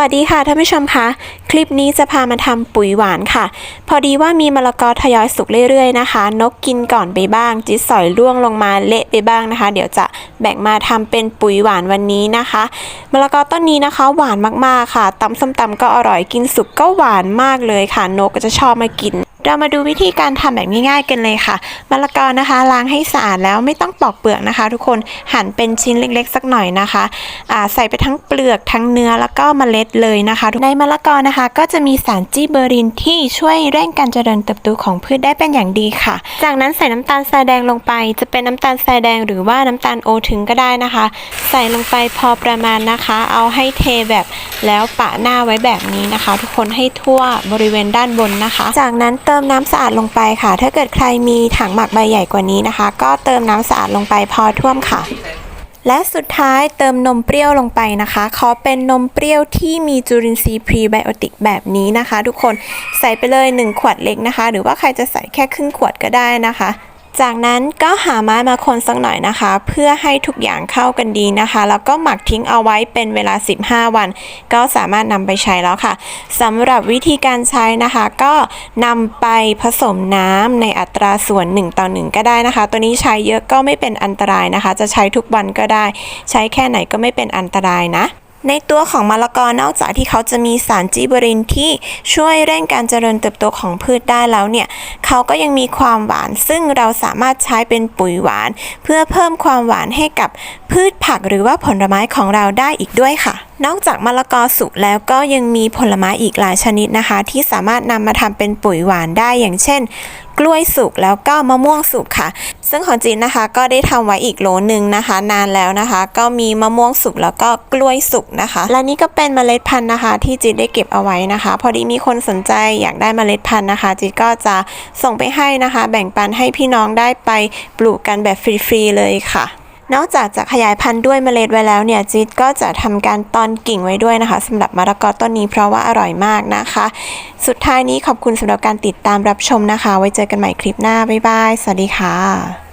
วัสดีค่ะท่านผู้ชมคะคลิปนี้จะพามาทำปุ๋ยหวานค่ะ พอดีว่ามีมะละกอทยอยสุกเรื่อยๆนะคะ นกกินก่อนไปบ้าง จิ๊สอยร่วงลงมาเละไปบ้างนะคะ เดี๋ยวจะแบ่งมาทำเป็นปุ๋ยหวานวันนี้นะคะมะละกอต้นนี้นะคะ หวานมากๆค่ะตำส้มตำก็อร่อยกินสุกก็หวานมากเลยค่ะ นกก็จะชอบมากิน เรามาดูวิธีการทำแบบง่ายๆกันเลยค่ะมะละกอนะคะล้างให้สะอาดแล้วไม่ต้องปอกเปลือกนะคะ ทุกคนหั่นเป็นชิ้นเล็กๆ สักหน่อยนะคะใส่ไปทั้งเปลือกทั้งเนื้อแล้วก็เมล็ดเลยนะคะในมะละกอนะคะ ก็จะมีสารจีเบอรินที่ช่วยเร่งการเจริญเติบโตของพืชได้เป็นอย่างดีค่ะ จากนั้นใส่น้ำตาลทรายแดงลงไป จะเป็นน้ำตาลทรายแดงหรือว่าน้ำตาลโอถึงก็ได้นะคะ ใส่ลงไปพอประมาณนะคะ เอาให้เทแบบแล้วปะหน้าไว้แบบนี้นะคะ ทุกคนให้ทั่วบริเวณด้านบนนะคะ จากนั้นเติมน้ำสะอาดลงไปค่ะ ถ้าเกิดใครมีถังหมักใบใหญ่กว่านี้นะคะ ก็เติมน้ำสะอาดลงไปพอท่วมค่ะ และสุดท้ายเติมนมเปรี้ยวลงไปนะคะ ขอเป็นนมเปรี้ยวที่มีจุลินทรีย์พรีไบโอติกแบบนี้นะคะ ทุกคนใส่ไปเลย 1 ขวดเล็กนะคะ หรือว่าใครจะใส่แค่ครึ่งขวดก็ได้นะคะ จากนั้นก็หาไม้มาคนสักหน่อยนะคะ เพื่อให้ทุกอย่างเข้ากันดีนะคะ แล้วก็หมักทิ้งเอาไว้เป็นเวลา 15 วัน ก็สามารถนำไปใช้แล้วค่ะสำหรับวิธีการใช้นะคะ ก็นำไปผสมน้ำในอัตราส่วน 1 ต่อ 1 ก็ได้นะคะ ตัวนี้ใช้เยอะก็ไม่เป็นอันตรายนะคะ จะใช้ทุกวันก็ได้ ใช้แค่ไหนก็ไม่เป็นอันตรายนะในตัวของมะละกอนอกจากที่เขาจะมีสารจีเบอรินที่ช่วยเร่งการเจริญเติบโตของพืชได้แล้วเนี่ย เขาก็ยังมีความหวาน ซึ่งเราสามารถใช้เป็นปุ๋ยหวาน เพื่อเพิ่มความหวานให้กับพืชผักหรือว่าผลไม้ของเราได้อีกด้วยค่ะ นอกจากมะละกอสุกแล้วก็ยังมีผลไม้อีกหลายชนิดนะคะ ที่สามารถนำมาทำเป็นปุ๋ยหวานได้อย่างเช่น กล้วยสุกแล้วก็มะม่วงสุกค่ะ ซึ่งของจีนนะคะก็ได้ทำไว้อีกโหลหนึ่งนะคะ นานแล้วนะคะ ก็มีมะม่วงสุกแล้วก็กล้วยสุกนะคะ และนี่ก็เป็นเมล็ดพันธุ์นะคะ ที่จีนได้เก็บเอาไว้นะคะ พอดีมีคนสนใจอยากได้เมล็ดพันธุ์นะคะจีนก็จะส่งไปให้นะคะ แบ่งปันให้พี่น้องได้ไปปลูกกันแบบฟรีๆเลยค่ะ นอกจากจะขยายพันธุ์ด้วยเมล็ดไว้แล้วเนี่ยจิตก็จะทำการตอนกิ่งไว้ด้วยนะคะสำหรับมะละกอต้นนี้เพราะว่าอร่อยมากนะคะ สุดท้ายนี้ขอบคุณสำหรับการติดตามรับชมนะคะ ไว้เจอกันใหม่คลิปหน้าบ๊ายบายสวัสดีค่ะ